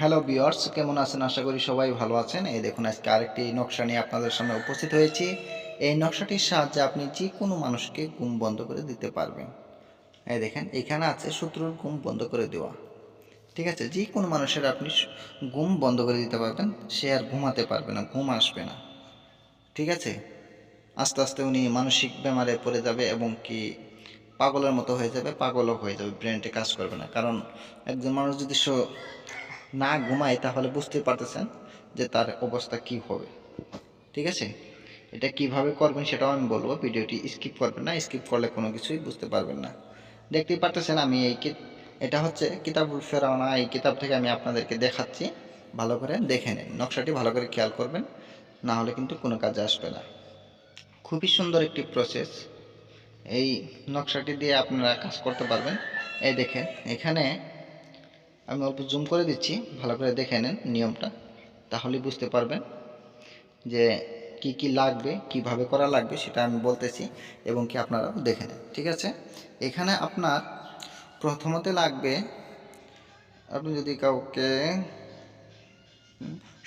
Viewers কেমন আছেন? আশা করি সবাই ভালো আছেন। এই দেখুন, আজকে আরেকটি নকশা নিয়ে আপনাদের সামনে উপস্থিত হয়েছি। এই নকশাটির সাহায্যে আপনি যে কোনো মানুষকে ঘুম বন্ধ করে দিতে পারবেন। এই দেখেন, এখানে আছে শত্রুর ঘুম বন্ধ করে দেওয়া। ঠিক আছে যে কোনো মানুষের আপনি ঘুম বন্ধ করে দিতে পারবেন, সে আর ঘুমাতে পারবে না, ঘুম আসবে না। ঠিক আছে? আস্তে আস্তে উনি মানসিক বেমারে পড়ে যাবে এবং কি পাগলের মতো হয়ে যাবে, পাগলও হয়ে যাবে ব্রেনটে কাজ করবে না। কারণ একজন মানুষ যদি না ঘুমায় তাহলে বুঝতে পারতেছেন যে তার অবস্থা কি হবে। ঠিক আছে? এটা কীভাবে করবেন সেটাও আমি বলব। ভিডিওটি স্কিপ করবেন না, স্কিপ করলে কোনো কিছুই বুঝতে পারবেন না। দেখতেই পারতেছেন আমি এই এটা হচ্ছে কিতাবুল ফেরাওনা এই কিতাব থেকে আমি আপনাদেরকে দেখাচ্ছি। ভালো করে দেখে নেন। নকশাটি ভালো করে খেয়াল করবেন, না হলে কিন্তু কোনো কাজে আসবে না। খুবই সুন্দর একটি প্রসেস এই নকশাটি দিয়ে আপনারা কাজ করতে পারবেন। এই দেখেন, এখানে আমি অল্প জুম করে দিচ্ছি, ভালো করে দেখে নেন নিয়মটা, তাহলেই বুঝতে পারবেন যে কি কি লাগবে, কীভাবে করা লাগবে সেটা আমি বলতেছি এবং কি আপনারাও দেখে নেন, ঠিক আছে? এখানে আপনার প্রথমতে লাগবে, আপনি যদি কাউকে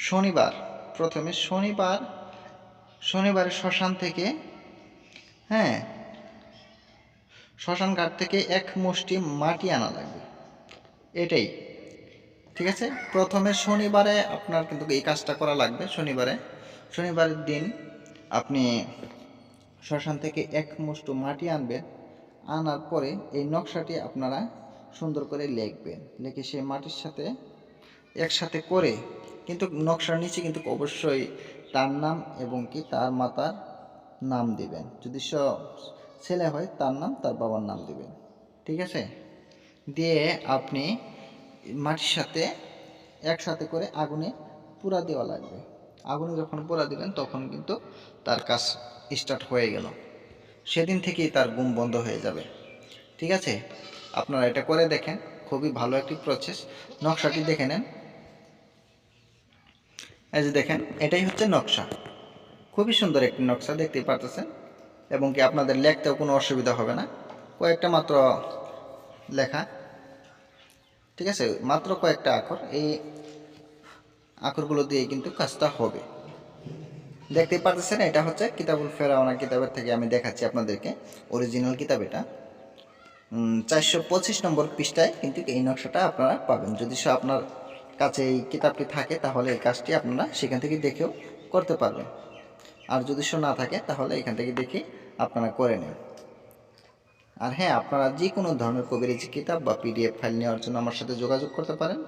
শনিবার, প্রথমে শনিবার, শনিবারে শ্মশান থেকে হ্যাঁ শ্মশান ঘাট থেকে এক মুষ্টি মাটি আনা লাগবে, এটাই। ঠিক আছে? প্রথমে শনিবারে আপনার কিন্তু এই কাজটা করা লাগবে শনিবারে। শনিবারের দিন আপনি শ্মশান থেকে এক মুষ্টি মাটি আনবেন, আনার পরে এই নকশাটি আপনারা সুন্দর করে লিখবেন। লিখে সেই মাটির সাথে একসাথে করে কিন্তু নকশার নিচে কিন্তু অবশ্যই তার নাম এবং কি তার মাতার নাম দিবেন। যদি স- ছেলে হয় তার নাম, তার বাবার নাম দিবেন। ঠিক আছে? দিয়ে আপনি মাটির সাথে একসাথে করে আগুনে পুরা দেওয়া লাগবে। আগুনে যখন পোড়া দিবেন, তখন কিন্তু তার কাজ স্টার্ট হয়ে গেল। সেদিন থেকেই তার গুম বন্ধ হয়ে যাবে। ঠিক আছে? আপনারা এটা করে দেখেন। খুবই ভালো একটি প্রসেস নকশাটি দেখে নেন। এই যে দেখেন, এটাই হচ্ছে নকশা। খুবই সুন্দর একটি নকশা, দেখতেই পারতেছেন। এবং কি আপনাদের লিখতেও কোনো অসুবিধা হবে না। কয়েকটা মাত্র লেখা। ঠিক আছে? মাত্র কয়েকটা আখর এই আখরগুলো দিয়ে কিন্তু কাজটা হবে। দেখতে পারতেছেন, এটা হচ্ছে কিতাবুল ফেরাওনা কিতাবের থেকে আমি দেখাচ্ছি আপনাদেরকে। অরিজিনাল কিতাব এটা। চারশো পঁচিশ নম্বর পৃষ্ঠায় কিন্তু এই নকশাটা আপনারা পাবেন। যদি সে আপনার কাছে এই কিতাবটি থাকে, তাহলে এই কাজটি আপনারা সেখান থেকে দেখেও করতে পারবেন। আর যদি সে না থাকে, তাহলে এখান থেকে দেখে আপনারা করে নেন। আর হ্যাঁ আপনারা যে কোনো ধরনের কবিরাজি কিতাব বা পিডিএফ ফাইল নেওয়ার জন্য আমার সাথে যোগাযোগ করতে পারেন।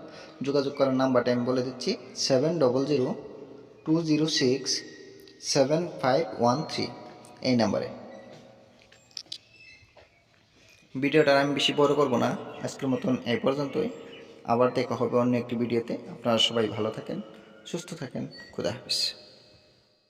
যোগাযোগ করার নাম্বারটা আমি বলে দিচ্ছি seven double zero two zero six seven five one three এই নাম্বারে। ভিডিওটা আমি বেশি বড় করব না, আজকের মতন এই পর্যন্তই। আবার দেখা হবে অন্য একটি ভিডিওতে। আপনারা সবাই ভালো থাকেন, সুস্থ থাকেন, খুদা হাফিজ।